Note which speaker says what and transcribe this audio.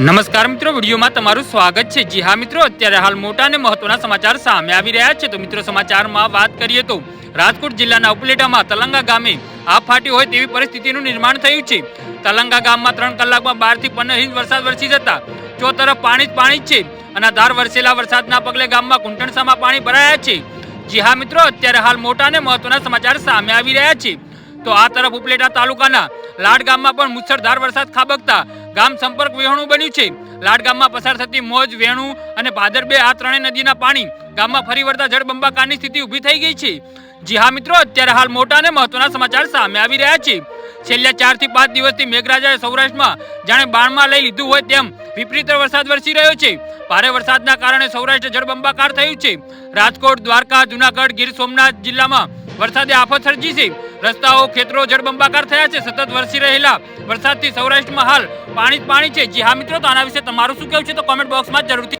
Speaker 1: નમસ્કાર મિત્રો, વિડીયોમાં તમારું સ્વાગત છે. જી હા મિત્રો, અત્યારે હાલ મોટા અને મહત્વના સમાચાર સામે આવી રહ્યા છે. તો મિત્રો, સમાચારમાં વાત કરીએ તો રાજકોટ જિલ્લાના ઉપલેટામાં તલંગા ગામે આ ફાટી હોય તેવી પરિસ્થિતિનું નિર્માણ થયું છે. તલંગા ગામમાં ત્રણ કલાકમાં બારથી પંદર ઇંચ વરસાદ વરસી જતા ચો તરફ પાણી જ પાણી છે અને ધાર વરસેલા વરસાદના પગલે ગામમાં કુંટણસામાં પાણી ભરાયા છે. જી હા મિત્રો, અત્યારે હાલ મોટા અને મહત્વના સમાચાર સામે આવી રહ્યા છે. તો આ તરફ ઉપલેટા તાલુકાના લાડ ગામમાં પણ મુસળધાર વરસાદ ખાબકતા ગામ સંપર્ક વિહોણું બન્યું છે. લાડ ગામમાં પસાર થતી મોજ, વેણું અને ભાદર બે આ ત્રણેય નદીના પાણી ગામમાં ફરી વળતા જળબંબાકારની સ્થિતિ ઊભી થઈ ગઈ છે. જી હા મિત્રો, અત્યારે હાલ મોટા અને મહત્વના સમાચાર સામે આવી રહ્યા છે. છેલ્લા ચારથી પાંચ દિવસથી મેઘરાજાએ સૌરાષ્ટ્રમાં જાણે બાણમાં લઈ લીધું હોય તેમ વિપરીત વરસાદ વરસી રહ્યો છે. ભારે વરસાદના કારણે સૌરાષ્ટ્ર જળબંબાકાર થયું છે. રાજકોટ, દ્વારકા, જુનાગઢ, ગીર સોમનાથ જિલ્લામાં વરસાદે આફત સર્જી છે. રસ્તાઓ, ખેતરો જળબંબાકાર થયા છે. સતત વરસી રહેલા વરસાદથી સૌરાષ્ટ્રમાં હાલ પાણી પાણી છે. જી હા મિત્રો, તો આના વિશે તમારું શું કહેવું છે તો કોમેન્ટ બોક્સમાં જરૂરથી